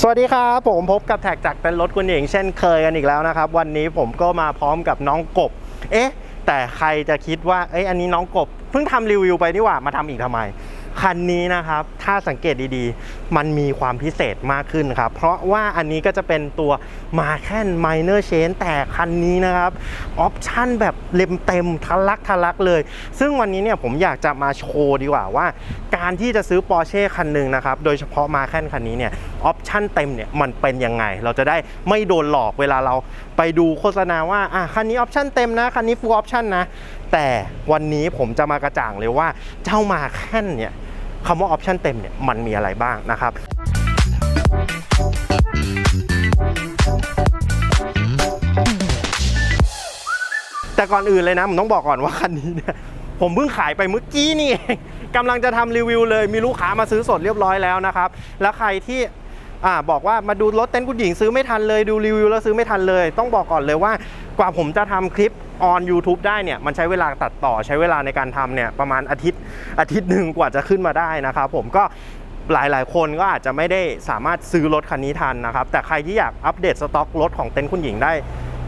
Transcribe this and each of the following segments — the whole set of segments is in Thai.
สวัสดีครับผมพบกับแท็กจากเป็นรถคุณหญิงเช่นเคยกันอีกแล้วนะครับ วันนี้ผมก็มาพร้อมกับน้องกบ เอ๊ะ แต่ใครจะคิดว่าเอ้ยอันนี้น้องกบเพิ่งทำรีวิวไปนี่หว่ามาทำอีกทำไม คันนี้นะครับ ถ้าสังเกตดีๆ มันมีความพิเศษมากขึ้นครับ เพราะว่าอันนี้ก็จะเป็นตัวมาแค่น minor change แต่คันนี้นะครับ ออปชั่นแบบเต็มเต็มทะลักทะลักเลย ซึ่งวันนี้เนี่ยผมอยากจะมาโชว์ดีกว่าว่า การที่จะซื้อ Porsche คันหนึ่งนะครับ โดยเฉพาะมาแค่นคันนี้เนี่ยออปชั่นเต็มเนี่ยมันเป็นยังไง เราจะได้ไม่โดนหลอกเวลาเราไปดูโฆษณาว่าอะคันนี้ออปชั่นเต็มนะคันนี้ full option นะแต่วันนี้ผมจะมากระจ่างเลยว่าเจ้ามาแค่นเนี่ย คำว่าออปชันเต็มเนี่ยมันมีอะไรบ้างนะครับแต่ก่อนอื่นเลยนะผมต้องบอกก่อนว่าคันนี้เนี่ยผมเพิ่งขายไปเมื่อกี้นี่เองกำลังจะทำรีวิวเลยมีลูกค้ามาซื้อสดเรียบร้อยแล้วนะครับ แล้วใครที่อ่าบอกว่ามาดูรถเต้นท์คุณหญิงซื้อไม่ทันเลยดูรีวิวแล้วซื้อไม่ทันเลย ต้องบอกก่อนเลยว่ากว่าผมจะทำคลิป ออน YouTube ได้เนี่ยมันใช้เวลาตัดต่อใช้เวลาในการทำเนี่ยประมาณอาทิตย์อาทิตย์หนึ่งกว่าจะขึ้นมาได้นะครับผมก็หลาย ๆ คนก็อาจจะไม่ได้สามารถซื้อรถคันนี้ทันนะครับ แต่ใครที่อยากอัปเดตสต็อกรถของเต็นท์คุณหญิงได้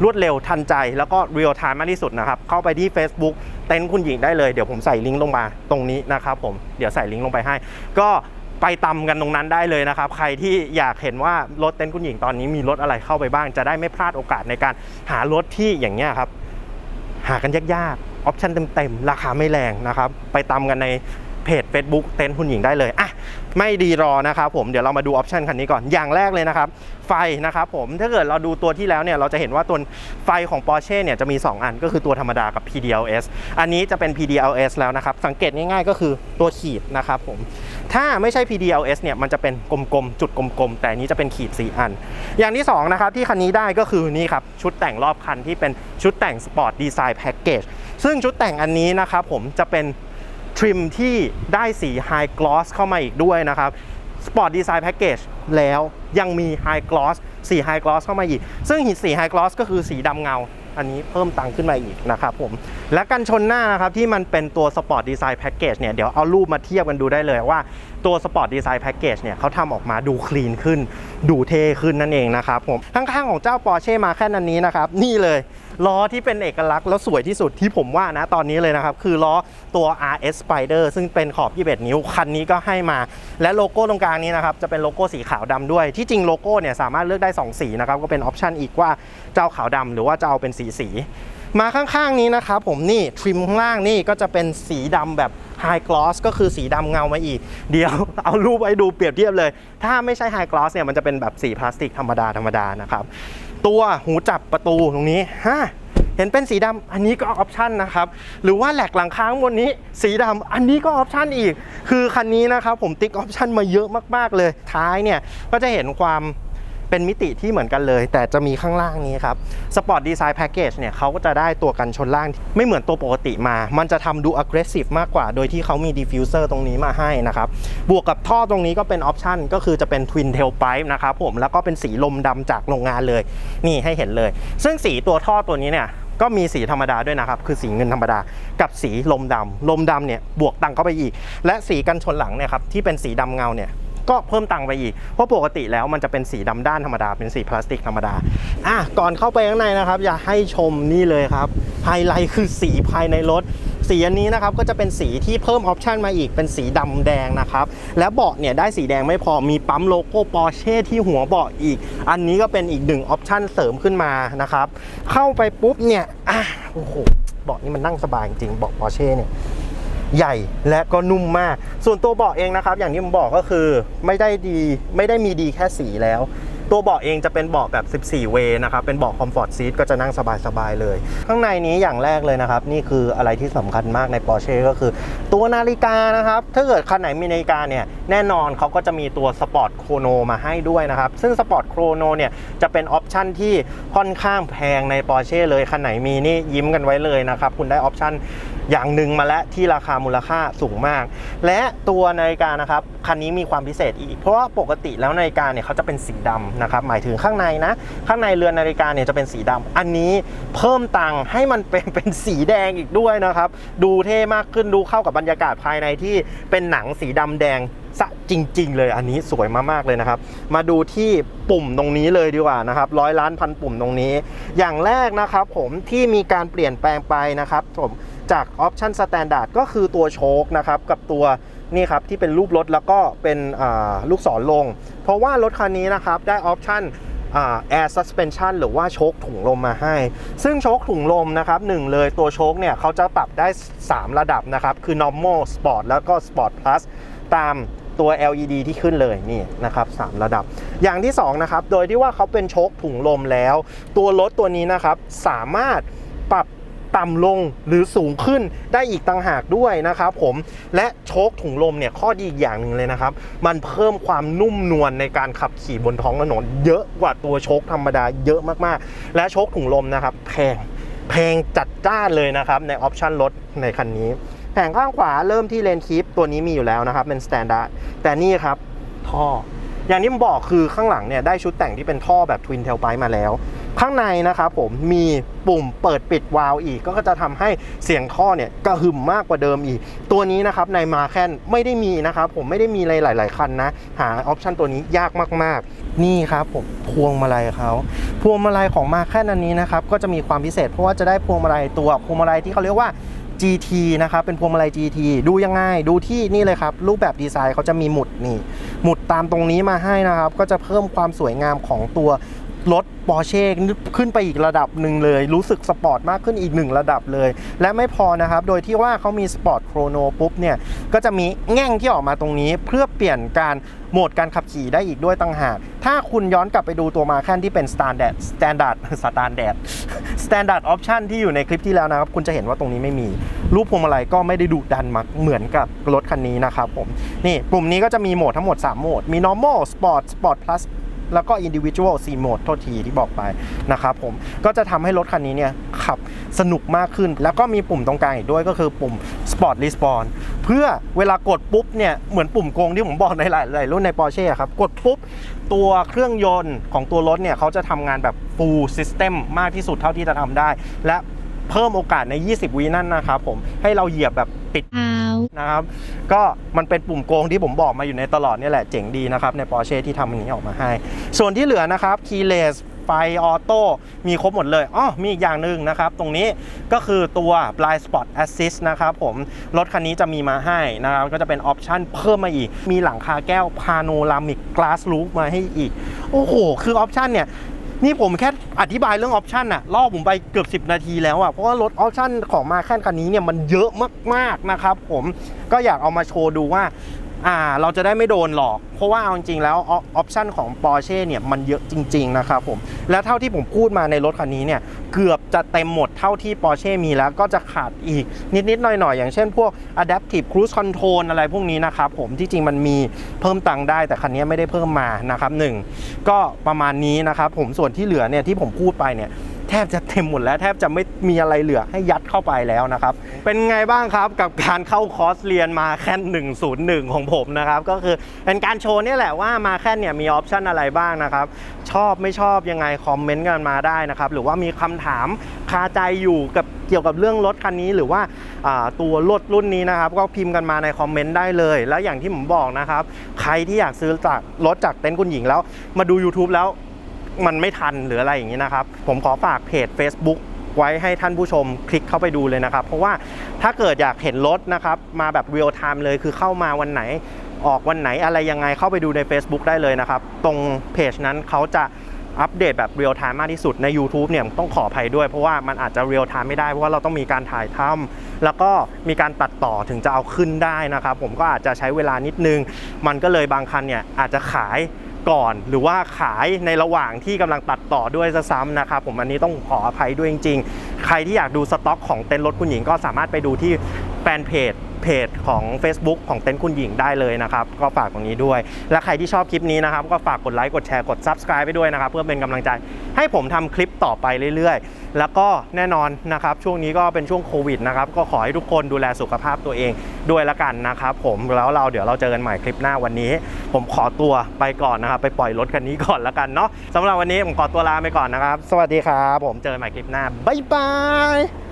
รวดเร็วทันใจแล้วก็เรียลไทม์มากที่สุดนะครับ เข้าไปที่ Facebook เต็นท์คุณหญิงได้เลย เดี๋ยวผมใส่ลิงก์ลงมาตรงนี้นะครับผมเดี๋ยวใส่ลิงก์ลงไปให้ ก็ไปตำกันตรงนั้นได้เลยนะครับ ใครที่อยากเห็นว่ารถเต็นท์คุณหญิงตอนนี้มีรถอะไรเข้าไปบ้าง จะได้ไม่พลาดโอกาสในการหารถที่อย่างเงี้ยครับ หากันยากๆออปชั่นเต็มๆ ราคาไม่แรงนะครับ ไปตามกันใน เพจ Facebook เต็นท์คุณหญิงได้เลยอะไม่ดีรอนะครับผมเดี๋ยวเรามาดูออปชันคันนี้ก่อนอย่างแรกเลยนะครับ ไฟนะครับผมถ้าเกิดเราดูตัวที่แล้วเนี่ยเราจะเห็นว่าตัวไฟของ Porsche เนี่ยจะมี 2 อันก็คือตัวธรรมดากับ PDLS อันนี้จะเป็น PDLS แล้วนะครับ สังเกตง่ายๆก็คือตัวขีดนะครับผมถ้าไม่ใช่ PDLS เนี่ยมันจะเป็นกลมๆ จุดกลมๆ แต่อันนี้จะเป็นขีด 4 อัน อย่างที่2นะครับที่คันนี้ได้ก็คือนี่ครับ ชุดแต่งรอบคันที่เป็นชุดแต่ง Sport Design Package ซึ่งชุดแต่งอันนี้นะครับผมจะเป็น ทริมที่ได้สี High Gloss เข้ามาอีกด้วยนะครับ Sport Design Package แล้วยังมี High Gloss สี High Gloss เข้ามาอีก ซึ่งสี High Gloss ก็คือสีดำเงา อันนี้เพิ่มตังค์ขึ้นมาอีกนะครับผม และกันชนหน้านะครับที่มันเป็นตัว Sport Design Package เนี่ยเดี๋ยวเอารูปมาเทียบกันดูได้เลยว่าตัว Sport Design Package เนี่ยเขาทำออกมาดูคลีนขึ้น ดูเท่ขึ้นนั่นเองนะครับผมข้างๆของเจ้า Porsche มาแค่นั้นนี้นะครับนี่เลย ล้อที่เป็นเอกลักษณ์แล้วสวยที่สุดที่ผมว่านะตอนนี้เลยนะครับ คือล้อตัว RS Spider ซึ่งเป็นขอบ 21 นิ้ว คันนี้ก็ให้มา และโลโก้ตรงกลางนี้นะครับ จะเป็นโลโก้สีขาวดำด้วย ที่จริงโลโก้เนี่ยสามารถเลือกได้ 2 สีนะครับ ก็เป็นออปชันอีกว่าจะเอาขาวดำหรือว่าจะเอาเป็นสีสี มาข้างๆนี้นะครับผมนี่ทริมข้างล่างนี่ก็จะเป็นสีดำแบบ High Gloss ก็คือสีดำเงามาอีก เดี๋ยวเอารูปไว้ดูเปรียบเทียบเลย ถ้าไม่ใช่ High Gloss เนี่ยมันจะเป็นแบบสีพลาสติกธรรมดาธรรมดานะครับ ตัวหูจับประตูตรงนี้ฮะเห็นเป็นสีดำอันนี้ก็ออปชันนะครับ หรือว่าแหลกหลังค้างบนนี้สีดำอันนี้ก็ออปชันอีก คือคันนี้นะครับผมติ๊กออปชันมาเยอะมาก ๆ เลยท้ายเนี่ยก็จะเห็นความ เป็นมิติที่เหมือนกันเลย แต่จะมีข้างล่างนี้ครับ Sport Design Package เนี่ยเขาก็จะได้ตัวกันชนล่าง ไม่เหมือนตัวปกติมา มันจะทำดู aggressive มากกว่า โดยที่เขามี diffuser ตรงนี้มาให้นะครับ บวกกับท่อตรงนี้ก็เป็นออปชันก็คือจะเป็น Twin Tailpipe นะครับผมแล้วก็เป็นสีลมดำจากโรงงานเลย นี่ให้เห็นเลย ซึ่งสีตัวท่อตัวนี้เนี่ยก็มีสีธรรมดาด้วยนะครับ คือสีเงินธรรมดา กับสีลมดำลมดำเนี่ยบวกตังค์เข้าไปอีก และสีกันชนหลังเนี่ยครับที่เป็นสีดำเงาเนี่ย ก็เพิ่มตังค์ไปอีก เพราะปกติแล้วมันจะเป็นสีดำด้านธรรมดา เป็นสีพลาสติกธรรมดา อะ ก่อนเข้าไปข้างในนะครับ อย่าให้ชมนี่เลยครับไฮไลท์คือสีภายในรถ สีอันนี้นะครับก็จะเป็นสีที่เพิ่มออปชันมาอีกเป็นสีดำแดงนะครับ และเบาะเนี่ยได้สีแดงไม่พอมีปั๊มโลโก้ปอร์เช่ที่หัวเบาะอีก อันนี้ก็เป็นอีกหนึ่งออปชันเสริมขึ้นมานะครับ เข้าไปปุ๊บเนี่ยอะโอ้โหเบาะนี่มันนั่งสบายจริงเบาะปอร์เช่เนี่ย ใหญ่และก็นุ่มมาก ส่วนตัวเบาะเองนะครับ อย่างที่ผมบอกก็คือไม่ได้ดีไม่ได้มีดีแค่สีแล้ว ตัวเบาะเองจะเป็นเบาะแบบ 14 เวนะครับ เป็นเบาะคอมฟอร์ตซีทก็จะนั่งสบายๆเลย ข้างในนี้อย่างแรกเลยนะครับ นี่คืออะไรที่สำคัญมากใน Porsche ก็คือ ตัวนาฬิกานะครับ ถ้าเกิดคันไหนมีนาฬิกาเนี่ย แน่นอนเขาก็จะมีตัว Sport Chrono มาให้ด้วยนะครับ ซึ่ง Sport Chrono เนี่ยจะเป็นออปชันที่ค่อนข้างแพงใน Porsche เลยคันไหนมีนี่ยิ้มกันไว้เลยนะครับคุณได้ออปชัน อย่างหนึ่งมาแล้วที่ราคามูลค่าสูงมาก และตัวนาฬิกานะครับคันนี้มีความพิเศษอีก เพราะว่าปกติแล้วนาฬิกาเนี่ยเขาจะเป็นสีดำนะครับหมายถึงข้างในนะ ข้างในเรือนนาฬิกาเนี่ยจะเป็นสีดำอันนี้เพิ่มตังค์ให้มันเป็นเป็นสีแดงอีกด้วยนะครับ ดูเท่มากขึ้นดูเข้ากับบรรยากาศภายในที่เป็นหนังสีดำแดง สะจริง ๆ เลยอันนี้สวยมากๆเลยนะครับ มาดูที่ปุ่มตรงนี้เลยดีกว่านะครับร้อยล้านพันปุ่มตรงนี้ อย่างแรกนะครับผมที่มีการเปลี่ยนแปลงไปนะครับผมจากออปชันสแตนดาร์ดก็คือตัวโชคนะครับกับตัวนี่ครับที่เป็นรูปรถแล้วก็เป็นลูกศรลง เพราะว่ารถคันนี้นะครับได้ออปชันแอร์ suspension หรือว่าโชคถุงลมมาให้ ซึ่งโชคถุงลมนะครับหนึ่งเลยตัวโชคเนี่ยเขาจะปรับได้ 3 ระดับนะครับ คือ normal sport แล้วก็ sport plus ตาม ตัว LED ที่ขึ้นเลยนี่นะครับ3ระดับ อย่างที่2นะครับโดยที่ว่าเขาเป็นโชคถุงลมแล้ว ตัวรถตัวนี้นะครับสามารถปรับต่ำลงหรือสูงขึ้นได้อีกต่างหากด้วยนะครับผมและโชคถุงลมเนี่ยข้อดีอีกอย่างหนึ่งเลยนะครับ มันเพิ่มความนุ่มนวลในการขับขี่บนท้องถนน เยอะกว่าตัวโชคธรรมดาเยอะมากๆ และโชคถุงลมนะครับแพงแพงจัดจ้านเลยนะครับในออปชั่นรถในคันนี้ แผงข้างขวาเริ่มที่เลนคีปตัวนี้มีอยู่แล้วนะครับเป็นสแตนดาร์ดแต่นี่ครับท่อ อย่างที่ผมบอกคือข้างหลังเนี่ยได้ชุดแต่งที่เป็นท่อแบบทวินเทลไ e มาแล้ว ข้างในนะครับผมมีปุ่มเปิดปิดวาล์วอีก ก็จะทำให้เสียงท่อเนี่ยกระหึ่มมากกว่าเดิมอีก ตัวนี้นะครับในมาแคนไม่ได้มีนะครับผมไม่ได้มีในหลาย ๆ คันนะ หาออปชันตัวนี้ยากมาก ๆ นี่ครับผมพวงมาลัยเขาพวงมาลัยของมาแคนอันนี้นะครับก็จะมีความพิเศษเพราะว่าจะได้พวงมาลัยตัวพวงมาลัยที่เขาเรียกว่า GT นะครับ เป็นพวงมาลัย GT ดูยังไงดูที่นี่เลยครับ รูปแบบดีไซน์เขาจะมีหมุดนี่ หมุดตามตรงนี้มาให้นะครับ ก็จะเพิ่มความสวยงามของตัวรถปอร์เช่ขึ้นไปอีกระดับหนึ่งเลย รู้สึกสปอร์ตมากขึ้นอีกหนึ่งระดับเลย และไม่พอนะครับ โดยที่ว่าเขามีสปอร์ตโครโนปุ๊บเนี่ย ก็จะมีแง่งที่ออกมาตรงนี้เพื่อเปลี่ยนการโหมดการขับขี่ได้อีกด้วยต่างหาก ถ้าคุณย้อนกลับไปดูตัวมาแค่นที่เป็น standard standard standard standard option ที่อยู่ในคลิปที่แล้วนะครับ คุณจะเห็นว่าตรงนี้ไม่มี รูปพวงมาลัยก็ไม่ได้ดุดันมากเหมือนกับรถคันนี้นะครับผม นี่ปุ่มนี้ก็จะมีโหมดทั้งหมด 3 โหมด มี normal sport sport plus แล้วก็ individual 4โหมดโทษทีที่บอกไปนะครับผมก็จะทำให้รถคันนี้เนี่ยขับสนุกมากขึ้น แล้วก็มีปุ่มตรงกลางอีกด้วยก็คือปุ่ม sport respawn เพื่อเวลากดปุ๊บเนี่ยเหมือนปุ่มโกงที่ผมบอกในหลายๆรุ่นใน Porsche อะครับกดปุ๊บ ตัวเครื่องยนต์ของตัวรถเนี่ยเขาจะทำงานแบบ full system มากที่สุดเท่าที่จะทำได้ และเพิ่มโอกาสใน 20 วินั่นนะครับผมให้เราเหยียบแบบปิดเท้านะครับ ก็มันเป็นปุ่มโกงที่ผมบอกมาอยู่ในตลอดเนี่ยแหละเจ๋งดีนะครับ ใน Porsche ที่ทำอันนี้ออกมาให้ ส่วนที่เหลือนะครับ keyless ไฟออโต้มีครบหมดเลยอ๋อมีอีกอย่างหนึ่งนะครับ ตรงนี้ก็คือตัว blind spot assist นะครับผม รถคันนี้จะมีมาให้นะครับ ก็จะเป็นออปชันเพิ่มมาอีก มีหลังคาแก้ว panoramic glass roof มาให้อีก โอ้โห คือออปชันเนี่ยนี่ผมแค่อธิบายเรื่องออปชันอะล่อผมไปเกือบ 10 นาทีแล้วอะเพราะว่ารถออปชันของมาแค่คันนี้เนี่ยมันเยอะมากๆนะครับผมก็อยากเอามาโชว์ดูว่า อ่าเราจะได้ไม่โดนหลอก เพราะว่าเอาจริงๆแล้วออปชันของ Porsche เนี่ยมันเยอะจริง ๆ นะครับผม และเท่าที่ผมพูดมาในรถคันนี้เนี่ยเกือบจะเต็มหมดเท่าที่ Porsche มีแล้วก็จะขาดอีกนิด ๆ หน่อย ๆ อย่างเช่นพวก Adaptive Cruise Control อะไรพวกนี้นะครับผมที่จริงมันมีเพิ่มตังค์ได้แต่คันนี้ไม่ได้เพิ่มมานะครับหนึ่งก็ประมาณนี้นะครับผมส่วนที่เหลือเนี่ยที่ผมพูดไปเนี่ย แทบจะเต็มหมดแล้ว แทบจะไม่มีอะไรเหลือให้ยัดเข้าไปแล้วนะครับ เป็นไงบ้างครับกับการเข้าคอร์สเรียนมาแค่101 ของผมนะครับ ก็คือเป็นการโชว์นี่แหละว่ามาแค่เนี่ยมีออปชันอะไรบ้างนะครับ ชอบไม่ชอบยังไงคอมเมนต์กันมาได้นะครับ หรือว่ามีคำถามคาใจอยู่กับเกี่ยวกับเรื่องรถคันนี้หรือว่าอ่าตัวรถรุ่นนี้นะครับ ก็พิมพ์กันมาในคอมเมนต์ได้เลย แล้วอย่างที่ผมบอกนะครับ ใครที่อยากซื้อจากรถจากเต็นท์คุณหญิงแล้ว มาดู YouTube แล้ว มันไม่ทันหรืออะไรอย่างนี้นะครับ ผมขอฝากเพจ Facebook ไว้ให้ท่านผู้ชมคลิกเข้าไปดูเลยนะครับ เพราะว่าถ้าเกิดอยากเห็นรถนะครับ มาแบบเรียลไทม์เลยคือเข้ามาวันไหนออกวันไหนอะไรยังไงเข้าไปดูใน Facebook ได้เลยนะครับ ตรงเพจนั้นเขาจะอัปเดตแบบเรียลไทม์มากที่สุดใน YouTube เนี่ยต้องขออภัยด้วยเพราะว่ามันอาจจะเรียลไทม์ไม่ได้เพราะว่าเราต้องมีการถ่ายทำแล้วก็มีการตัดต่อถึงจะเอาขึ้นได้นะครับ ผมก็อาจจะใช้เวลานิดนึง มันก็เลยบางคันเนี่ยอาจจะขาย ก่อน หรือว่าขายในระหว่างที่กำลังตัดต่อด้วยซะซ้ำนะครับผมอันนี้ต้องขออภัยด้วยจริง ๆ ใครที่อยากดูสต็อกของเต็นท์รถคุณหญิงก็สามารถไปดูที่แฟนเพจเพจของ Facebook ของเต็นท์คุณหญิงได้เลยนะครับ ก็ฝากตรงนี้ด้วย และใครที่ชอบคลิปนี้นะครับ ก็ฝากกดไลค์กดแชร์กด Subscribe ไปด้วยนะครับ เพื่อเป็นกำลังใจให้ผมทำคลิปต่อไปเรื่อยๆ แล้วก็แน่นอนนะครับช่วงนี้ก็เป็นช่วงโควิดนะครับก็ขอให้ทุกคนดูแลสุขภาพตัวเองด้วยละกันนะครับผมแล้วเราเดี๋ยวเราเจอกันใหม่คลิปหน้าวันนี้ ผมขอตัวไปก่อนนะครับไปปล่อยรถคันนี้ก่อนละกันเนาะสำหรับวันนี้ผมขอตัวลาไปก่อนนะครับ สวัสดีครับผมเจอกันใหม่คลิปหน้าบ๊ายบาย